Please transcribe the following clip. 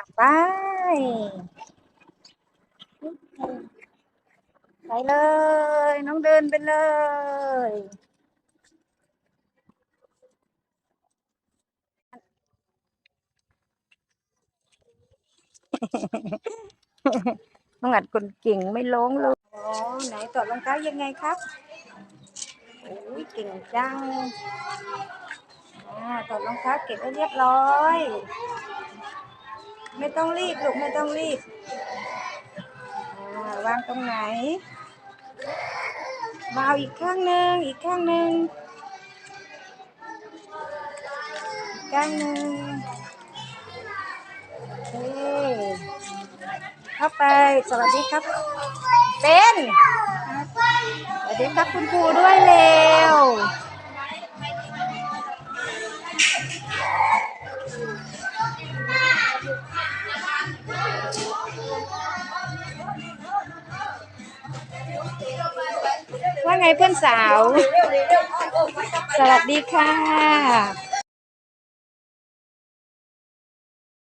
ะไปไปเลย น้องเดินไปเลยน้องอัดคนเก่งไม่ล้งเลยอ๋อไหนตอดรองเท้ายังไงครับโอ้ยเก่งจังอ่าตอดรองเท้าเก็บให้เรียบร้อย ไม่ต้องรีบลูกไม่ต้องรีบวางตรงไหนวาวอีกข้างหนึ่งอีกข้างหนึ่งข้างหนึ่งโอเคเข้าไปสวัสดีครับ เป็นสวัสดีครับคุณครูด้วยเร็ว ว่าไงเพื่อนสาว สวัสดีค่ะ